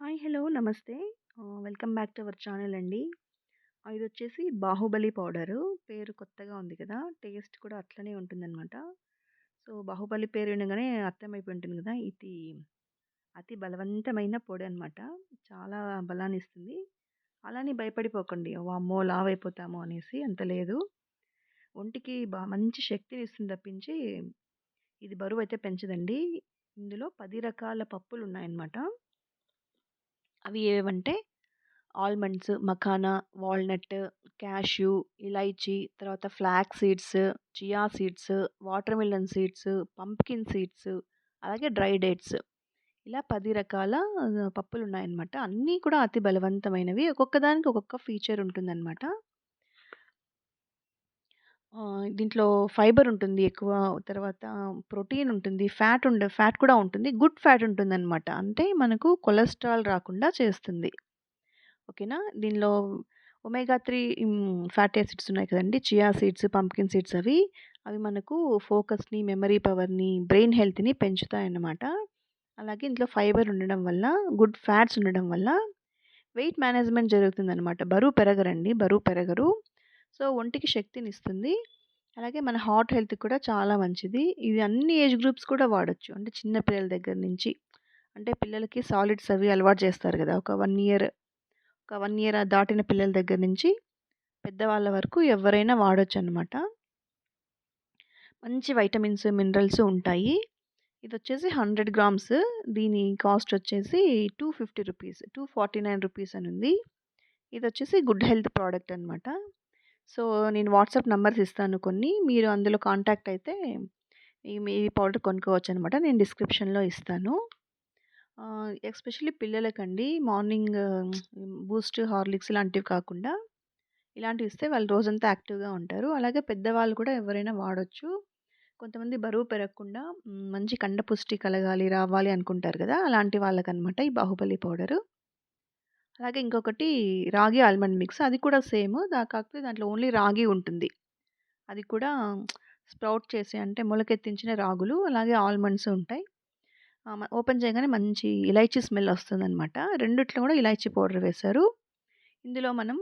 Hi! Hello! నమస్తే. Welcome back to our channel అండి. ఇది వచ్చేసి బాహుబలి పౌడరు. పేరు కొత్తగా ఉంది కదా! టేస్ట్ కూడా అట్లనే ఉంటుందనమాట. సో, బాహుబలి పేరు వినగానే అర్థమైపోయి ఉంటుంది కదా ఇది అతి బలవంతమైన పొడి అనమాట చాలా బలాన్నిస్తుంది. అలా అని భయపడిపోకండి. వామ్మో! లావైపోతాము అనేసి అంత లేదు. ఒంటికి బా మంచి శక్తిని ఇస్తుంది తప్పించి, ఇది బరువైతే పెంచదండి. ఇందులో పది రకాల పప్పులు ఉన్నాయన్నమాట అవి ఏవంటే ఆల్మండ్స్, మఖానా, వాల్‌నట్, క్యాష్యూ, ఇలైచి, తర్వాత flax seeds, chia seeds, watermelon seeds, pumpkin seeds, అలాగే డ్రై డేట్స్. ఇలా పది రకాల పప్పులు ఉన్నాయన్నమాట అన్నీ కూడా అతి బలవంతమైనవి. ఒక్కొక్క దానికి ఒక్కొక్క ఫీచర్ ఉంటుందన్నమాట. దీంట్లో ఫైబర్ ఉంటుంది ఎక్కువ. తర్వాత ప్రోటీన్ ఉంటుంది. ఫ్యాట్ ఉండ ఫ్యాట్ కూడా ఉంటుంది. గుడ్ ఫ్యాట్ ఉంటుందన్నమాట. అంటే మనకు కొలెస్ట్రాల్ రాకుండా చేస్తుంది. ఓకేనా? దీనిలో ఒమేగా త్రీ ఫ్యాటీ యాసిడ్స్ ఉన్నాయి కదండి చియా సీడ్స్, పంప్కిన్ సీడ్స్ అవి. అవి మనకు ఫోకస్‌ని, మెమరీ పవర్‌ని, బ్రెయిన్ హెల్త్‌ని పెంచుతాయన్నమాట. అలాగే ఇందులో ఫైబర్ ఉండడం వల్ల, గుడ్ ఫ్యాట్స్ ఉండడం వల్ల వెయిట్ మేనేజ్‌మెంట్ జరుగుతుందన్నమాట. బరువు పెరగరండి. బరువు పెరగరు. సో, ఒంటికి శక్తినిస్తుంది. అలాగే మన హార్ట్ హెల్త్‌కి కూడా చాలా మంచిది. ఇది అన్ని ఏజ్ గ్రూప్స్ కూడా వాడచ్చు అంటే చిన్న పిల్లల దగ్గర నుంచి అంటే పిల్లలకి సాలిడ్స్ అవి అలవాటు చేస్తారు కదా ఒక వన్ ఇయర్ ఒక వన్ ఇయర్ దాటిన పిల్లల దగ్గర నుంచి పెద్దవాళ్ళ వరకు ఎవరైనా వాడచ్చు అనమాట మంచి వైటమిన్స్, మినరల్స్ ఉంటాయి. ఇది వచ్చేసి హండ్రెడ్ గ్రామ్స్. దీని కాస్ట్ వచ్చేసి two fifty rupees. Two forty nine rupees అని ఉంది ఇది వచ్చేసి గుడ్ హెల్త్ ప్రోడక్ట్ అనమాట. సో, నేను వాట్సాప్ నంబర్స్ ఇస్తాను కొన్ని. మీరు అందులో కాంటాక్ట్ అయితే ఈ మీ పౌడర్ కొనుక్కోవచ్చనమాట. నేను డిస్క్రిప్షన్‌లో ఇస్తాను. ఎస్పెషల్లీ పిల్లలకండి మార్నింగ్ బూస్ట్, హార్లిక్స్ ఇలాంటివి కాకుండా ఇలాంటివి ఇస్తే వాళ్ళు రోజంతా యాక్టివ్‌గా ఉంటారు. అలాగే పెద్దవాళ్ళు కూడా ఎవరైనా వాడచ్చు కొంతమంది బరువు పెరగకుండా మంచి కండపుష్టి కలగాలి, రావాలి అనుకుంటారు కదా అలాంటి వాళ్ళకనమాట ఈ బాహుబలి పౌడరు. అలాగే ఇంకొకటి రాగి ఆల్మండ్ మిక్స్. అది కూడా సేమ్. దా కాకపోతే దాంట్లో ఓన్లీ రాగి ఉంటుంది. అది కూడా స్ప్రౌట్ చేసి అంటే మొలకెత్తించిన రాగులు, అలాగే ఆల్మండ్స్ ఉంటాయి. ఓపెన్ చేయగానే మంచి ఇలైచి స్మెల్ వస్తుందనమాట. రెండిట్లో కూడా ఇలైచి పౌడర్ వేశారు. ఇందులో మనం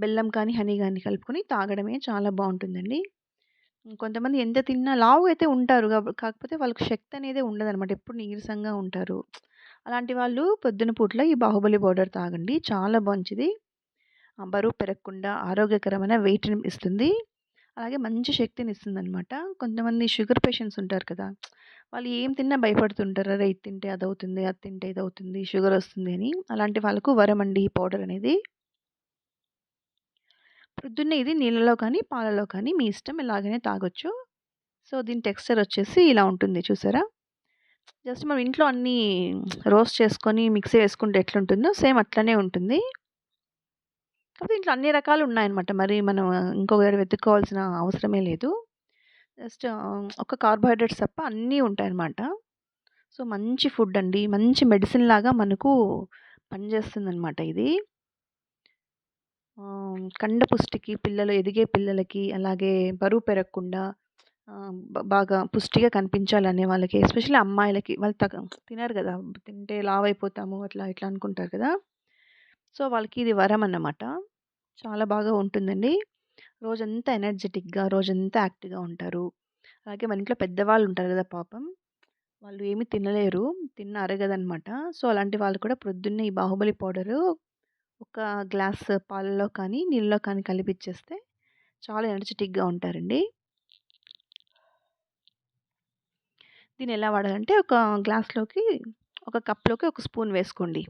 బెల్లం కానీ, హనీ కానీ కలుపుకొని తాగడమే చాలా బాగుంటుందండి కొంతమంది ఎంత తిన్నా లావు అయితే ఉంటారు. కాకపోతే వాళ్ళకి శక్తి అనేది ఉండదనమాట. ఎప్పుడు నీరసంగా ఉంటారు. అలాంటి వాళ్ళు పొద్దున పూటల ఈ బాహుబలి పౌడర్ తాగండి. చాలా మంచిది. బరువు పెరగకుండా ఆరోగ్యకరమైన వెయిట్‌ని ఇస్తుంది. అలాగే మంచి శక్తిని ఇస్తుందనమాట కొంతమంది షుగర్ పేషెంట్స్ ఉంటారు కదా! వాళ్ళు ఏం తిన్నా భయపడుతుంటారు. అరే! ఇది తింటే అవుతుంది అది తింటే ఇది అవుతుంది షుగర్ వస్తుంది అని. అలాంటి వాళ్ళకు వరమండి ఈ పౌడర్ అనేది. ప్రొద్దున్నే ఇది నీళ్ళలో కానీ, పాలలో కానీ మీ ఇష్టం ఇలాగనే తాగొచ్చు. సో, దీని టెక్స్చర్ వచ్చేసి ఇలా ఉంటుంది చూసారా? జస్ట్ మనం ఇంట్లో అన్నీ రోస్ట్ చేసుకొని మిక్సీ వేసుకుంటే ఎట్లుంటుందో సేమ్ అట్లనే ఉంటుంది. కాకపోతే ఇంట్లో అన్ని రకాలు ఉన్నాయన్నమాట. మరి మనం ఇంకొక దగ్గర వెతుక్కోవాల్సిన అవసరమే లేదు. జస్ట్ ఒక కార్బోహైడ్రేట్స్ తప్ప అన్నీ ఉంటాయన్నమాట. సో, మంచి ఫుడ్ అండి. మంచి మెడిసిన్ లాగా మనకు పనిచేస్తుందన్నమాట ఇది. కండ కండపుష్టికి పిల్లలు ఎదిగే పిల్లలకి, అలాగే బరువు పెరగకుండా బాగా పుష్టిగా కనిపించాలనే వాళ్ళకి, ఎస్పెషల్లీ అమ్మాయిలకి వాళ్ళు తగ తినరు కదా తింటే లావైపోతాము అట్లా ఇట్లా అనుకుంటారు కదా! సో, వాళ్ళకి ఇది వరం అన్నమాట. చాలా బాగా ఉంటుందండి. రోజంతా ఎనర్జెటిక్గా రోజంతా యాక్టివ్‌గా ఉంటారు. అలాగే మన ఇంట్లో పెద్దవాళ్ళు ఉంటారు కదా పాపం! వాళ్ళు ఏమి తినలేరు. తిన్న అరగదనమాట. సో, అలాంటి వాళ్ళు కూడా ప్రొద్దున్నే ఈ బాహుబలి పౌడరు ఒక గ్లాస్ పాలలో కానీ, నీళ్ళలో కానీ కలిపిచ్చేస్తే చాలా ఎనర్జెటిక్గా ఉంటారండి. దీన్ని ఎలా వాడాలంటే ఒక గ్లాస్‌లోకి ఒక కప్‌లోకి ఒక స్పూన్ వేసుకోండి.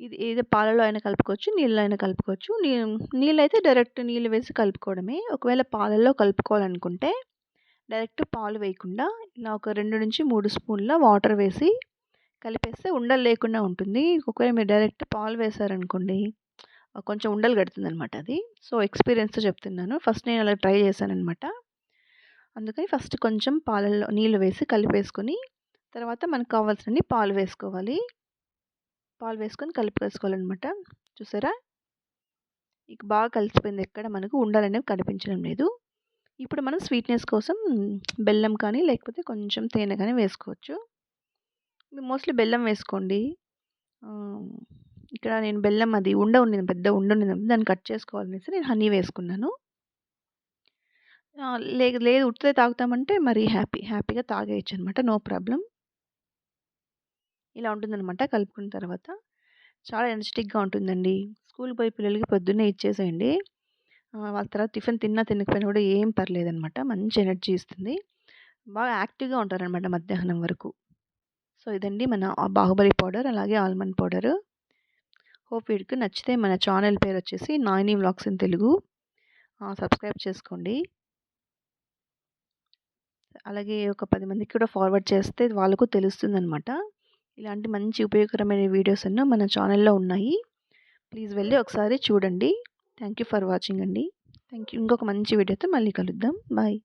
ఇది ఏదో పాలలో అయినా కలుపుకోవచ్చు. నీళ్ళలో అయినా కలుపుకోవచ్చు. నీ అయితే డైరెక్ట్ నీళ్ళు వేసి కలుపుకోవడమే. ఒకవేళ పాలల్లో కలుపుకోవాలనుకుంటే డైరెక్ట్ పాలు వేయకుండా ఇలా ఒక 2-3 స్పూన్ల వాటర్ వేసి కలిపేస్తే ఉండలు లేకుండా ఉంటుంది. ఒకవేళ మీరు డైరెక్ట్ పాలు వేశారనుకోండి కొంచెం ఉండలు కడుతుందనమాట అది. సో, ఎక్స్‌పీరియన్స్‌తో చెప్తున్నాను. ఫస్ట్ నేను అలా ట్రై చేశాననమాట. అందుకని ఫస్ట్ కొంచెం పాలల్లో నీళ్ళు వేసి కలిపేసుకొని తర్వాత మనకు కావాల్సినన్ని పాలు వేసుకోవాలి. పాలు వేసుకొని కలిపేసుకోవాలన్నమాట చూసారా? ఇక బాగా కలిసిపోయింది. ఎక్కడ మనకు ఉండాలనేవి కనిపించడం లేదు. ఇప్పుడు మనం స్వీట్‌నెస్ కోసం బెల్లం కానీ, లేకపోతే కొంచెం తేనె కానీ వేసుకోవచ్చు. మోస్ట్‌లీ బెల్లం వేసుకోండి. ఇక్కడ నేను బెల్లం అది ఉండ ఉండింది. పెద్ద ఉండ ఉండింది. దాన్ని కట్ చేసుకోవాలనేసి నేను హనీ వేసుకున్నాను. లేదు లేదు ఉట్టిదే తాగుతామంటే మరీ హ్యాపీ. హ్యాపీగా తాగేయొచ్చనమాట. నో ప్రాబ్లం ఇలా ఉంటుందనమాట కలుపుకున్న తర్వాత. చాలా ఎనర్జెటిక్గా ఉంటుందండి. స్కూల్‌కి పోయి పిల్లలకి పొద్దున్నే ఇచ్చేసేయండి. వాళ్ళ తర్వాత టిఫిన్ తిన్నా తినకపోయినా కూడా ఏం పర్లేదనమాట. మంచి ఎనర్జీ ఇస్తుంది. బాగా యాక్టివ్‌గా ఉంటారనమాట మధ్యాహ్నం వరకు. సో, ఇదండి మన బాహుబలి పౌడర్ అలాగే ఆల్మండ్ పౌడరు. హోప్ వీడికి నచ్చితే మన ఛానల్ పేరొచ్చేసి Naini vlogs in Telugu. Subscribe చేసుకోండి. అలాగే ఒక పది మందికి కూడా ఫార్వర్డ్ చేస్తే వాళ్ళకు తెలుస్తుంది అనమాట ఇలాంటి మంచి ఉపయోగకరమైన వీడియోస్ ఎన్నో మన ఛానల్‌లో ఉన్నాయి. ప్లీజ్ వెళ్ళి ఒకసారి చూడండి. థ్యాంక్ యూ ఫర్ వాచింగ్ అండి. Thank you. ఇంకొక మంచి వీడియోతో మళ్ళీ కలుద్దాం. బాయ్.